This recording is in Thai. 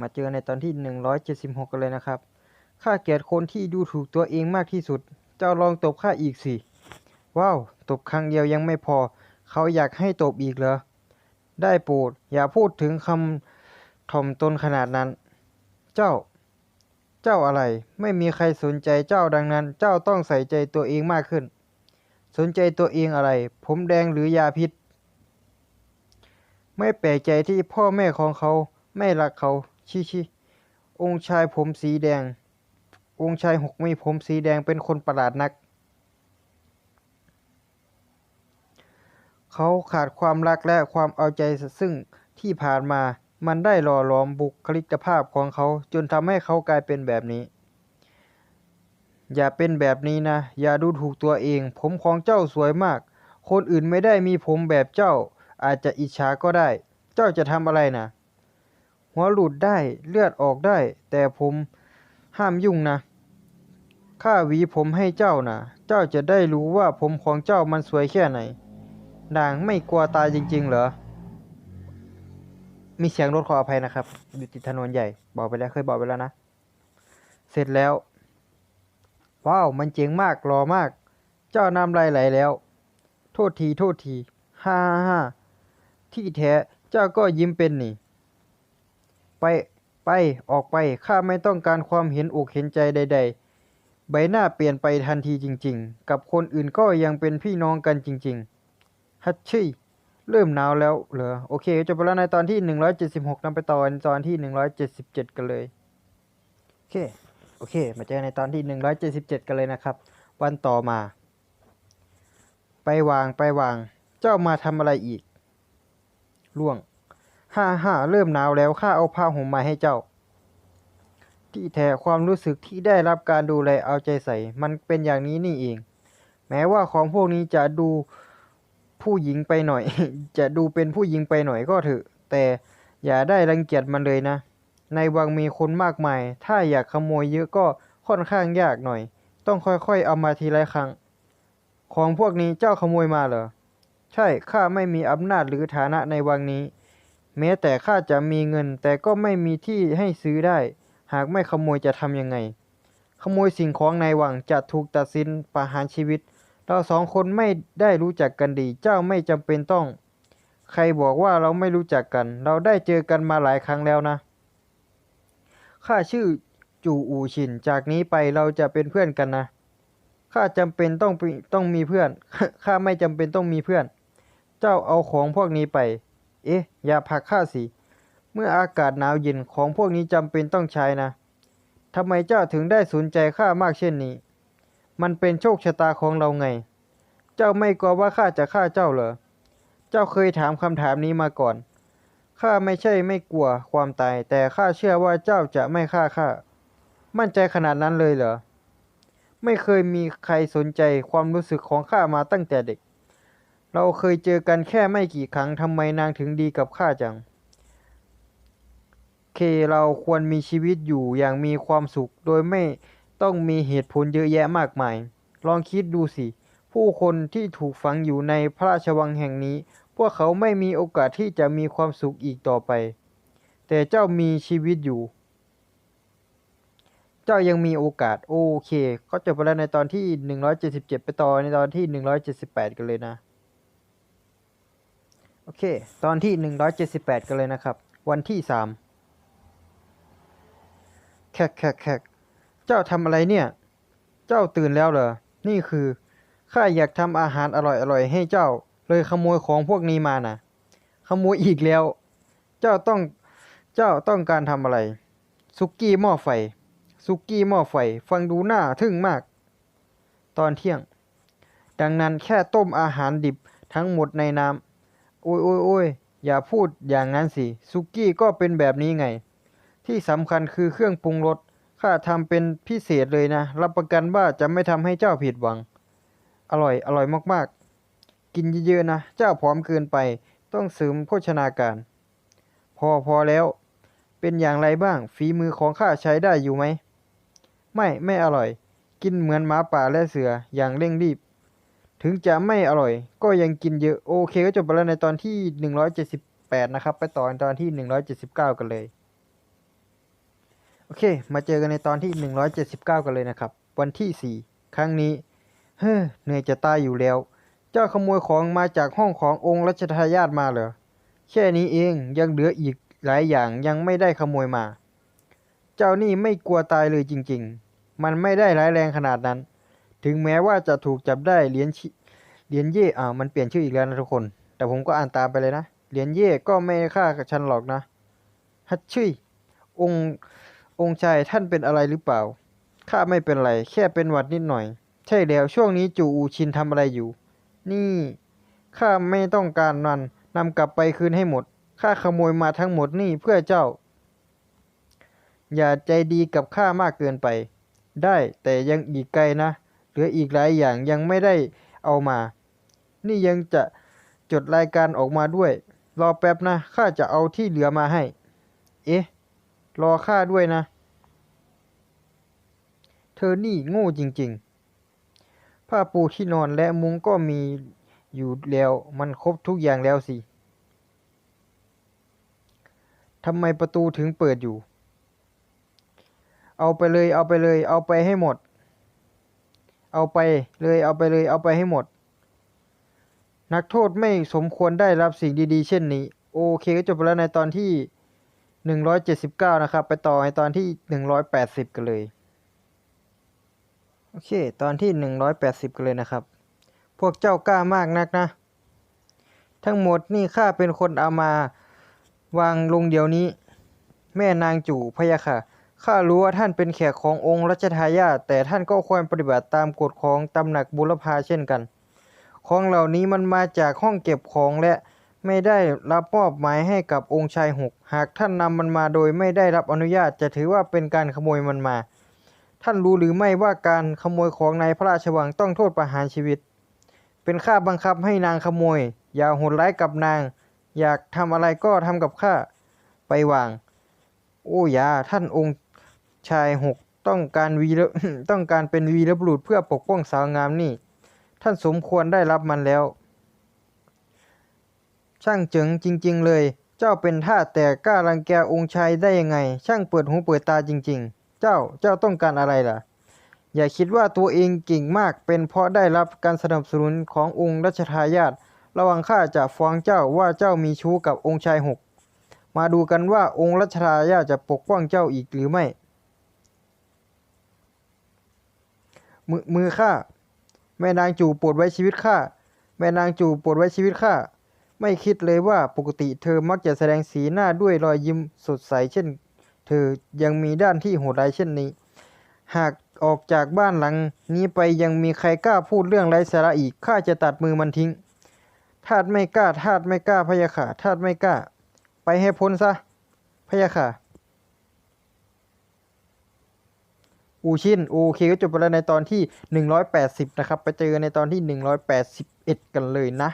มาเจอในตอนที่หนึ่งร้อยเจ็ดสิบหกกันเลยนะครับ ข้าเกลียดคนที่ดูถูกตัวเองมากที่สุด เจ้าลองตบข้าอีกสิ ว้าว ตบครั้งเดียวยังไม่พอ เขาอยากให้ตบอีกเหรอ ได้โปรดอย่าพูดถึงคำถ่อมตนขนาดนั้น เจ้า เจ้าอะไร ไม่มีใครสนใจเจ้าดังนั้น เจ้าต้องใส่ใจตัวเองมากขึ้น สนใจตัวเองอะไร ผมแดงหรือยาพิษไม่แปลกใจที่พ่อแม่ของเขาไม่รักเขา ชิชิองค์ชายผมสีแดง องค์ชายหกมีผมสีแดงเป็นคนประหลาดนัก เขาขาดความรักและความเอาใจซึ่งที่ผ่านมามันได้หล่อหลอมบุคลิกภาพของเขาจนทำให้เขากลายเป็นแบบนี้ อย่าเป็นแบบนี้นะ อย่าดูถูกตัวเอง ผมของเจ้าสวยมาก คนอื่นไม่ได้มีผมแบบเจ้า อาจจะอิจฉาก็ได้ เจ้าจะทำอะไรนะ หัวหลุดได้เลือดออกได้ แต่ผมห้ามยุ่งนะข้าหวีผมให้เจ้านะเจ้าจะได้รู้ว่าผมของเจ้ามันสวยแค่ไหนด่างไม่กลัวตายจริง ๆ เหรอ มีเสียงรถขออภัยนะครับ อยู่ติดถนนใหญ่ บอกไปแล้วเคยบอกไปแล้วนะ เสร็จแล้ว ว้าว มันเจ๋งมากหล่อมาก เจ้าน้ำลายไหลแล้ว โทษที โทษที ฮ่าฮ่าฮ่าที่แท้ เจ้าก็ยิ้มเป็นนี่ ไป ไป ออกไป ข้าไม่ต้องการความเห็นอกเห็นใจใด ๆ ใบหน้าเปลี่ยนไปทันทีจริง ๆ กับคนอื่นก็ยังเป็นพี่น้องกันจริง ๆ ฮัตชี่ เริ่มหนาวแล้วเหรอ โอเคจบไปแล้วในตอนที่ 176นำไปต่อในตอนที่ 177 กันเลย โอเค โอเค มาเจอในตอนที่ 177 กันเลยนะครับ วันต่อมา ไปวาง ไปวาง เจ้ามาทำอะไรอีก ล่วง ฮ่าฮ่าเริ่มหนาวแล้วข้าเอาผ้าห่มมาให้เจ้า ที่แท้ความรู้สึกที่ได้รับการดูแลเอาใจใส่ มันเป็นอย่างนี้นี่เอง แม้ว่าของพวกนี้จะดูผู้หญิงไปหน่อย จะดูเป็นผู้หญิงไปหน่อยก็เถอะ แต่อย่าได้รังเกียจมันเลยนะ ในวังมีคนมากมาย ถ้าอยากขโมยเยอะก็ค่อนข้างยากหน่อย ต้องค่อยๆเอามาทีละครั้ง ของพวกนี้เจ้าขโมยมาเหรอ ใช่ ข้าไม่มีอำนาจหรือฐานะในวังนี้ แม้แต่ข้าจะมีเงินแต่ก็ไม่มีที่ให้ซื้อได้ หากไม่ขโมยจะทำยังไง ขโมยสิ่งของในวังจะถูกตัดสินประหารชีวิต เราสองคนไม่ได้รู้จักกันดี เจ้าไม่จำเป็นต้อง ใครบอกว่าเราไม่รู้จักกัน เราได้เจอกันมาหลายครั้งแล้วนะ ข้าชื่อจูอูชิน จากนี้ไปเราจะเป็นเพื่อนกันนะ ข้าจำเป็นต้องต้องมีเพื่อน ข้าไม่จำเป็นต้องมีเพื่อน เจ้าเอาของพวกนี้ไป เอ๊ะอย่าผักข้าสิเมื่ออากาศหนาวเย็นของพวกนี้จำเป็นต้องใช้นะทำไมเจ้าถึงได้สนใจข้ามากเช่นนี้ มันเป็นโชคชะตาของเราไง เจ้าไม่กลัวว่าข้าจะฆ่าเจ้าเหรอ เจ้าเคยถามคำถามนี้มาก่อน ข้าไม่ใช่ไม่กลัวความตาย แต่ข้าเชื่อว่าเจ้าจะไม่ฆ่าข้า มั่นใจขนาดนั้นเลยเหรอ ไม่เคยมีใครสนใจความรู้สึกของข้ามาตั้งแต่เด็ก เราเคยเจอกันแค่ไม่กี่ครั้งทำไมนางถึงดีกับข้าจัง เคเราควรมีชีวิตอยู่อย่างมีความสุข โดยไม่ต้องมีเหตุผลเยอะแยะมากมาย ลองคิดดูสิ ผู้คนที่ถูกฝังอยู่ในพระราชวังแห่งนี้ พวกเขาไม่มีโอกาสที่จะมีความสุขอีกต่อไป แต่เจ้ามีชีวิตอยู่ เจ้ายังมีโอกาส โอเค ก็จบไปแล้วในตอนที่ 177 ไปต่อในตอนที่ 178 กันเลยนะ อเค ตอนที่ 178 กันเลยนะครับ วันที่ 3แขกแขกแขกเจ้าทำอะไรเนี่ย เจ้าตื่นแล้วเหรอ นี่คือ ข้าอยากทำอาหารอร่อยอร่อยให้เจ้า เลยขโมยของพวกนี้มานะขโมยอีกแล้ว เจ้าต้อง เจ้าต้องการทำอะไรสุกี้หม้อไฟสุกี้หม้อไฟ ฟังดูน่าทึ่งมาก ตอนเที่ยง ดังนั้นแค่ต้มอาหารดิบทั้งหมดในน้ำ โอ้ยโอ้ยโอ้ยอย่าพูดอย่างนั้นสิสุกี้ก็เป็นแบบนี้ไง ที่สำคัญคือเครื่องปรุงรสข้าทำเป็นพิเศษเลยนะ รับประกันว่าจะไม่ทำให้เจ้าผิดหวัง อร่อย อร่อยมากๆ กินเยอะๆนะ เจ้าผอมเกินไป ต้องเสริมโภชนาการ พอพอแล้ว เป็นอย่างไรบ้าง ฝีมือของข้าใช้ได้อยู่ไหม ไม่ ไม่อร่อย กินเหมือนหมาป่าและเสืออย่างเร่งรีบ ถึงจะไม่อร่อย ก็ยังกินเยอะ โอเคก็จบไปแล้วในตอนที่ 178 นะครับ ไปต่อในตอนที่ 179 กันเลย โอเค มาเจอกันในตอนที่ 179 กันเลยนะครับ วันที่ 4 ครั้งนี้ เฮ้อเหนื่อยจะตายอยู่แล้ว เจ้าขโมยของมาจากห้องขององค์รัชทายาทมาเหรอ แค่นี้เองยังเหลืออีกหลายอย่างยังไม่ได้ขโมยมา เจ้านี่ไม่กลัวตายเลยจริง ๆ มันไม่ได้ร้ายแรงขนาดนั้น ถึงแม้ว่าจะถูกจับได้เหรียญชิเหรียญเย่อ่ามันเปลี่ยนชื่ออีกแล้วนะทุกคน แต่ผมก็อ่านตามไปเลยนะเหรียญเย่ก็ไม่ฆ่ากับฉันหรอกนะฮัตชุยองค์องค์ชายท่านเป็นอะไรหรือเปล่าข้าไม่เป็นไร แค่เป็นหวัดนิดหน่อย ใช่แล้วช่วงนี้จูอูชินทำอะไรอยู่ นี่ข้าไม่ต้องการมันนำกลับไปคืนให้หมดข้าขโมยมาทั้งหมดนี่เพื่อเจ้า อย่าใจดีกับข้ามากเกินไป ได้แต่ยังอีกไกลนะ เหลืออีกหลายอย่างยังไม่ได้เอามา นี่ยังจะจดรายการออกมาด้วย รอแป๊บนะ ข้าจะเอาที่เหลือมาให้ เอ๊ะ รอข้าด้วยนะ เธอนี่โง่จริง ๆ ผ้าปูที่นอนและมุ้งก็มีอยู่แล้วมันครบทุกอย่างแล้วสิทำไมประตูถึงเปิดอยู่ เอาไปเลย เอาไปเลย เอาไปให้หมด เอาไปเลยเอาไปเลยเอาไปให้หมด นักโทษไม่สมควรได้รับสิ่งดีๆ เช่นนี้ โอเคก็จบไปแล้วในตอนที่ 179 นะครับ ไปต่อในตอนที่ 180 กันเลย โอเค ตอนที่ 180 กันเลยนะครับ พวกเจ้ากล้ามากนักนะ ทั้งหมดนี่ข้าเป็นคนเอามาวางลงเดี๋ยวนี้ แม่นางจู่พะยะค่ะ ข้ารู้ว่าท่านเป็นแขกขององค์รัชทายาทแต่ท่านก็ควรปฏิบัติตามกฎของตำหนักบุรพาเช่นกัน ของเหล่านี้มันมาจากห้องเก็บของและไม่ได้รับมอบหมายให้กับองค์ชายหก หากท่านนำมันมาโดยไม่ได้รับอนุญาตจะถือว่าเป็นการขโมยมันมา ท่านรู้หรือไม่ว่าการขโมยของในพระราชวังต้องโทษประหารชีวิต เป็นข้าบังคับให้นางขโมย อย่าโหดร้ายกับนาง อยากทำอะไรก็ทำกับข้าไปวาง โอ้ยาท่านองค์ ชายหกต้องการวีรต้องการเป็นวีรบุรุษเพื่อปกป้องสาวงามนี่ ท่านสมควรได้รับมันแล้ว ช่างเจ๋งจริง ๆ เลย เจ้าเป็นท่าแต่กล้ารังแกองค์ชายได้ยังไง ช่างเปิดหูเปิดตาจริง ๆ เจ้าเจ้าต้องการอะไรล่ะ อย่าคิดว่าตัวเองเก่งมากเป็นเพราะได้รับการสนับสนุนขององค์รัชทายาทระวังข้าจะฟ้องเจ้าว่าเจ้ามีชู้กับองค์ชายหกมาดูกันว่าองค์รัชทายาทจะปกป้องเจ้าอีกหรือไม่ มือมือข้าแม่นางจู่ปรดไว้ชีวิตข้าแม่นางจู่ปรดไว้ชีวิตข้าไม่คิดเลยว่าปกติเธอมักจะแสดงสีหน้าด้วยรอยยิ้มสดใสเช่น เธอยังมีด้านที่โหดร้ายเช่นนี้ หากออกจากบ้านหลัง นี้ไปยังมีใครกล้าพูดเรื่องไร้สาระอีกข้าจะตัดมือมันทิ้งทาสไม่กล้าทาสไม่กล้าพยาค่ะทาสไม่กล้า ไปให้พ้นซะพยาค่ะ อูชินโอเคก็จบไปแล้วในตอนที่ 180 นะครับ ไปเจอในตอนที่ 181 กันเลยนะ